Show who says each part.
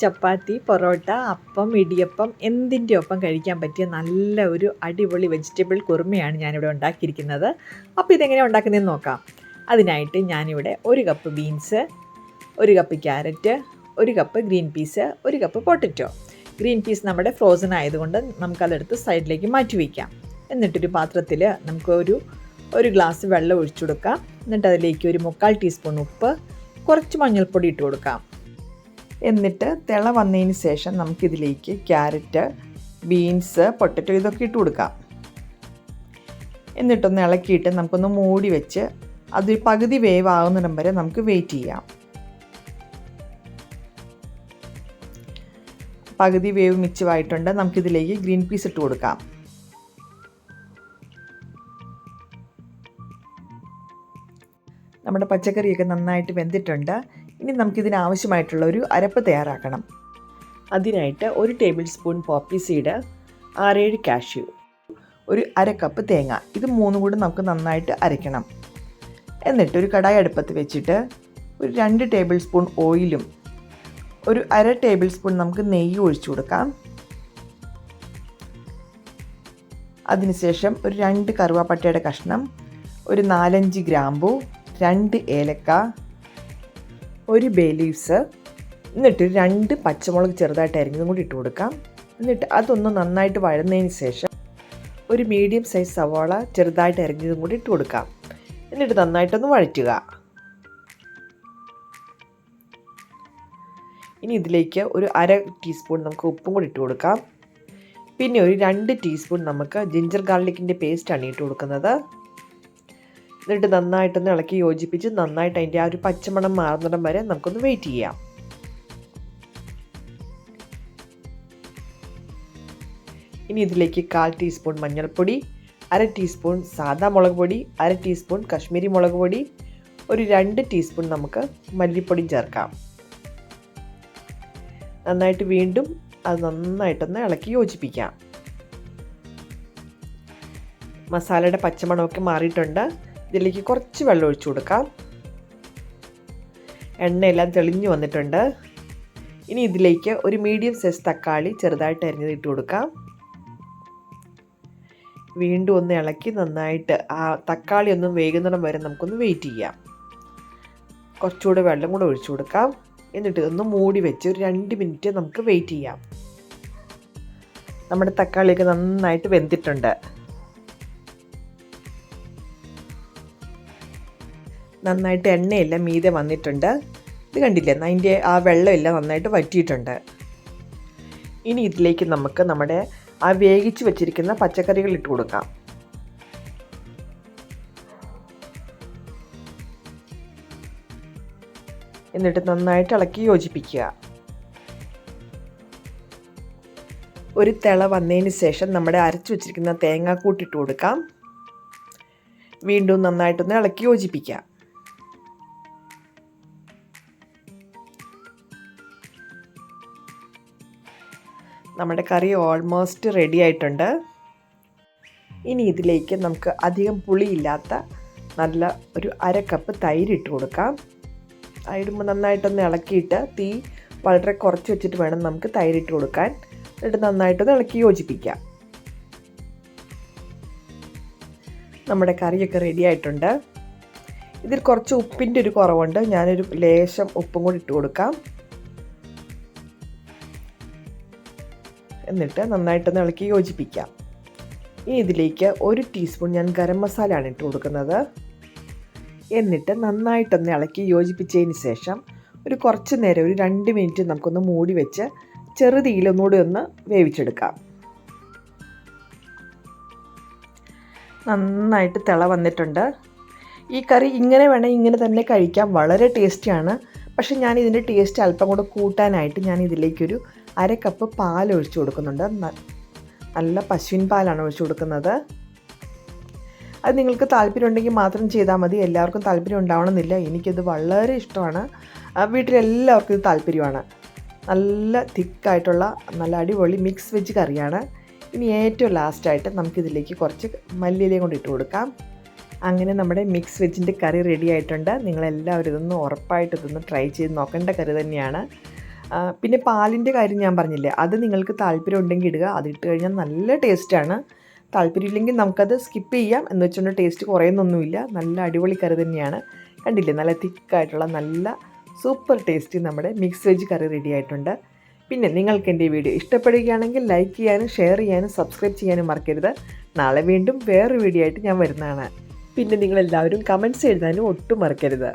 Speaker 1: ചപ്പാത്തി പൊറോട്ട അപ്പം ഇടിയപ്പം എന്തിന്റെ ഒപ്പം കഴിക്കാൻ പറ്റിയ നല്ല ഒരു അടിപൊളി വെജിറ്റബിൾ കുറുമയാണ് ഞാനിവിടെ ഉണ്ടാക്കിയിരിക്കുന്നത്. അപ്പോൾ ഇതെങ്ങനെ ഉണ്ടാക്കുന്നതെന്ന് നോക്കാം. അതിനായിട്ട് ഞാനിവിടെ ഒരു കപ്പ് ബീൻസ് ഒരു കപ്പ് ക്യാരറ്റ് ഒരു കപ്പ് ഗ്രീൻ പീസ് ഒരു കപ്പ് പൊട്ടറ്റോ. ഗ്രീൻ പീസ് നമ്മുടെ ഫ്രോസൺ ആയതുകൊണ്ട് നമുക്കതെടുത്ത് സൈഡിലേക്ക് മാറ്റി വയ്ക്കാം. എന്നിട്ടൊരു പാത്രത്തിൽ നമുക്ക് ഒരു ഒരു ഗ്ലാസ് വെള്ളം ഒഴിച്ചു കൊടുക്കാം. എന്നിട്ട് അതിലേക്ക് ഒരു മുക്കാൽ ടീസ്പൂൺ ഉപ്പ് കുറച്ച് മഞ്ഞൾപ്പൊടി ഇട്ട് കൊടുക്കാം. എന്നിട്ട് തിള വന്നതിന് ശേഷം നമുക്കിതിലേക്ക് ക്യാരറ്റ് ബീൻസ് പൊട്ടറ്റോ ഇതൊക്കെ ഇട്ട് കൊടുക്കാം. എന്നിട്ടൊന്ന് ഇളക്കിയിട്ട് നമുക്കൊന്ന് മൂടി വെച്ച് അത് പകുതി വേവ് ആകുന്നിടം വരെ നമുക്ക് വെയിറ്റ് ചെയ്യാം. പകുതി വേവ് മിച്ചമായിട്ടുണ്ട് നമുക്കിതിലേക്ക് ഗ്രീൻ പീസ് ഇട്ട് കൊടുക്കാം. നമ്മുടെ പച്ചക്കറിയൊക്കെ നന്നായിട്ട് വെന്തിട്ടുണ്ട്. ഇനി നമുക്കിതിന് ആവശ്യമായിട്ടുള്ള ഒരു അരപ്പ് തയ്യാറാക്കണം. അതിനായിട്ട് ഒരു ടേബിൾ സ്പൂൺ പോപ്പി സീഡ് ആറേഴ് കാഷ്യൂ ഒരു അര കപ്പ് തേങ്ങ. ഇത് മൂന്നും കൂടി നമുക്ക് നന്നായിട്ട് അരയ്ക്കണം. എന്നിട്ട് ഒരു കടായി അടുപ്പത്ത് വെച്ചിട്ട് ഒരു രണ്ട് ടേബിൾ സ്പൂൺ ഓയിലും ഒരു അര ടേബിൾ സ്പൂൺ നമുക്ക് നെയ്യ് ഒഴിച്ചു കൊടുക്കാം. അതിനുശേഷം ഒരു രണ്ട് കറുവാപ്പട്ടയുടെ കഷ്ണം ഒരു നാലഞ്ച് ഗ്രാമ്പു രണ്ട് ഏലക്ക ഒരു ബേ ലീവ്സ് എന്നിട്ട് രണ്ട് പച്ചമുളക് ചെറുതായിട്ട് അരിഞ്ഞതും കൂടി ഇട്ട് കൊടുക്കാം. എന്നിട്ട് അതൊന്ന് നന്നായിട്ട് വഴന്നതിന് ശേഷം ഒരു മീഡിയം സൈസ് സവാള ചെറുതായിട്ട് അരിഞ്ഞതും കൂടി ഇട്ട് കൊടുക്കാം. എന്നിട്ട് നന്നായിട്ടൊന്ന് വഴറ്റുക. ഇനി ഇതിലേക്ക് ഒരു അര ടീസ്പൂൺ നമുക്ക് ഉപ്പും കൂടി ഇട്ട് കൊടുക്കാം. പിന്നെ ഒരു രണ്ട് ടീസ്പൂൺ നമുക്ക് ജിഞ്ചർ ഗാർലിക്കിന്റെ പേസ്റ്റാണ് ഇട്ട് കൊടുക്കുന്നത്. എന്നിട്ട് നന്നായിട്ടൊന്ന് ഇളക്കി യോജിപ്പിച്ച് നന്നായിട്ട് അതിന്റെ ആ ഒരു പച്ചമണം മാറുന്നിടം വരെ നമുക്കൊന്ന് വെയിറ്റ് ചെയ്യാം. ഇനി ഇതിലേക്ക് കാൽ ടീസ്പൂൺ മഞ്ഞൾപ്പൊടി അര ടീസ്പൂൺ സാദാ മുളക് പൊടി അര ടീസ്പൂൺ കശ്മീരി മുളക് പൊടി ഒരു രണ്ട് ടീസ്പൂൺ നമുക്ക് മല്ലിപ്പൊടി ചേർക്കാം. നന്നായിട്ട് വീണ്ടും അത് നന്നായിട്ടൊന്ന് ഇളക്കി യോജിപ്പിക്കാം. മസാലയുടെ പച്ചമണമൊക്കെ മാറിയിട്ടുണ്ട്. ഇതിലേക്ക് കുറച്ച് വെള്ളം ഒഴിച്ചു കൊടുക്കാം. എണ്ണയെല്ലാം തെളിഞ്ഞു വന്നിട്ടുണ്ട്. ഇനി ഇതിലേക്ക് ഒരു മീഡിയം സൈസ് തക്കാളി ചെറുതായിട്ട് അരിഞ്ഞത് ഇട്ട് കൊടുക്കാം. വീണ്ടും ഒന്ന് ഇളക്കി നന്നായിട്ട് ആ തക്കാളി ഒന്നും വേകുന്നിടം വരെ നമുക്കൊന്ന് വെയിറ്റ് ചെയ്യാം. കുറച്ചുകൂടെ വെള്ളം കൂടെ ഒഴിച്ചു കൊടുക്കാം. എന്നിട്ട് ഒന്ന് മൂടി വെച്ച് ഒരു രണ്ട് മിനിറ്റ് നമുക്ക് വെയിറ്റ് ചെയ്യാം. നമ്മുടെ തക്കാളിയൊക്കെ നന്നായിട്ട് വെന്തിട്ടുണ്ട്. നന്നായിട്ട് എണ്ണയെല്ലാം മീതെ വന്നിട്ടുണ്ട്. ഇത് കണ്ടില്ലേ? അതിന്റെ ആ വെള്ളമെല്ലാം നന്നായിട്ട് വറ്റിയിട്ടുണ്ട്. ഇനി ഇതിലേക്ക് നമുക്ക് നമ്മുടെ ആ വേവിച്ച് വെച്ചിരിക്കുന്ന പച്ചക്കറികൾ ഇട്ട് കൊടുക്കാം. എന്നിട്ട് നന്നായിട്ട് ഇളക്കി യോജിപ്പിക്കുക. ഒരു തിള വന്നതിന് ശേഷം നമ്മുടെ അരച്ചു വെച്ചിരിക്കുന്ന തേങ്ങാക്കൂട്ടിട്ട് കൊടുക്കാം. വീണ്ടും നന്നായിട്ടൊന്ന് ഇളക്കി യോജിപ്പിക്കാം. നമ്മുടെ കറി ഓൾമോസ്റ്റ് റെഡി ആയിട്ടുണ്ട്. ഇനി ഇതിലേക്ക് നമുക്ക് അധികം പുളിയില്ലാത്ത നല്ല ഒരു അര കപ്പ് തൈര് ഇട്ട് കൊടുക്കാം. തൈരുമ്പോൾ നന്നായിട്ടൊന്ന് ഇളക്കിയിട്ട് തീ വളരെ കുറച്ച് വെച്ചിട്ട് വേണം നമുക്ക് തൈര് കൊടുക്കാൻ. എന്നിട്ട് നന്നായിട്ടൊന്ന് ഇളക്കി യോജിപ്പിക്കാം. നമ്മുടെ കറിയൊക്കെ റെഡി ആയിട്ടുണ്ട്. ഇതിൽ കുറച്ച് ഉപ്പിന്റെ ഒരു കുറവുണ്ട്. ഞാനൊരു ലേശം ഉപ്പും കൂടി ഇട്ട് കൊടുക്കാം. എന്നിട്ട് നന്നായിട്ടൊന്ന് ഇളക്കി യോജിപ്പിക്കാം. ഇനി ഇതിലേക്ക് ഒരു ടീസ്പൂൺ ഞാൻ ഗരം മസാല ആണ് ഇട്ട് കൊടുക്കുന്നത്. എന്നിട്ട് നന്നായിട്ടൊന്ന് ഇളക്കി യോജിപ്പിച്ചതിന് ശേഷം ഒരു കുറച്ച് നേരം ഒരു രണ്ട് മിനിറ്റ് നമുക്കൊന്ന് മൂടി വെച്ച് ചെറുതീയിൽ ഒന്നുകൂടി ഒന്ന് വേവിച്ചെടുക്കാം. നന്നായിട്ട് തിള വന്നിട്ടുണ്ട്. ഈ കറി ഇങ്ങനെ വേണേൽ ഇങ്ങനെ തന്നെ കഴിക്കാം. വളരെ ടേസ്റ്റിയാണ് പക്ഷേ ഞാൻ ഇതിന്റെ ടേസ്റ്റ് അല്പം കൂടെ കൂട്ടാനായിട്ട് ഞാൻ ഇതിലേക്കൊരു അര കപ്പ് പാൽ ഒഴിച്ചു കൊടുക്കുന്നുണ്ട്. നല്ല പശുവിൻ പാലാണ് ഒഴിച്ചു കൊടുക്കുന്നത്. അത് നിങ്ങൾക്ക് താല്പര്യമുണ്ടെങ്കിൽ മാത്രം ചെയ്താൽ മതി. എല്ലാവർക്കും താല്പര്യം ഉണ്ടാവണമെന്നില്ല. എനിക്കിത് വളരെ ഇഷ്ടമാണ്. വീട്ടിലെല്ലാവർക്കും ഇത് താല്പര്യമാണ്. നല്ല തിക്കായിട്ടുള്ള നല്ല അടിപൊളി മിക്സ് വെജ് കറിയാണ്. ഇനി ഏറ്റവും ലാസ്റ്റായിട്ട് നമുക്കിതിലേക്ക് കുറച്ച് മല്ലിയിലയും കൊണ്ട് ഇട്ട് കൊടുക്കാം. അങ്ങനെ നമ്മുടെ മിക്സ് വെജിന്റെ കറി റെഡി ആയിട്ടുണ്ട്. നിങ്ങളെല്ലാവരും ഇതൊന്ന് ഉറപ്പായിട്ട് ഇതൊന്ന് ട്രൈ ചെയ്ത് നോക്കേണ്ട കറി തന്നെയാണ്. പിന്നെ പാലിന്റെ കാര്യം ഞാൻ പറഞ്ഞില്ലേ അത് നിങ്ങൾക്ക് താല്പര്യം ഉണ്ടെങ്കിൽ ഇടുക. അത് ഇട്ട് കഴിഞ്ഞാൽ നല്ല ടേസ്റ്റാണ് താല്പര്യമില്ലെങ്കിൽ നമുക്കത് സ്കിപ്പ് ചെയ്യാം. എന്ന് വെച്ചുകൊണ്ട് ടേസ്റ്റ് കുറയുന്നൊന്നുമില്ല. നല്ല അടിപൊളി കറി തന്നെയാണ്. കണ്ടില്ലേ നല്ല തിക്കായിട്ടുള്ള നല്ല സൂപ്പർ ടേസ്റ്റി നമ്മുടെ മിക്സ് വെജ് കറി റെഡി ആയിട്ടുണ്ട്. പിന്നെ നിങ്ങൾക്ക് എന്റെ വീഡിയോ ഇഷ്ടപ്പെടുകയാണെങ്കിൽ ലൈക്ക് ചെയ്യാനും ഷെയർ ചെയ്യാനും സബ്സ്ക്രൈബ് ചെയ്യാനും മറക്കരുത്. നാളെ വീണ്ടും വേറൊരു വീഡിയോ ആയിട്ട് ഞാൻ വരുന്നതാണ്. പിന്നെ നിങ്ങളെല്ലാവരും കമന്റ്സ് എഴുതാനും ഒട്ടും മറക്കരുത്.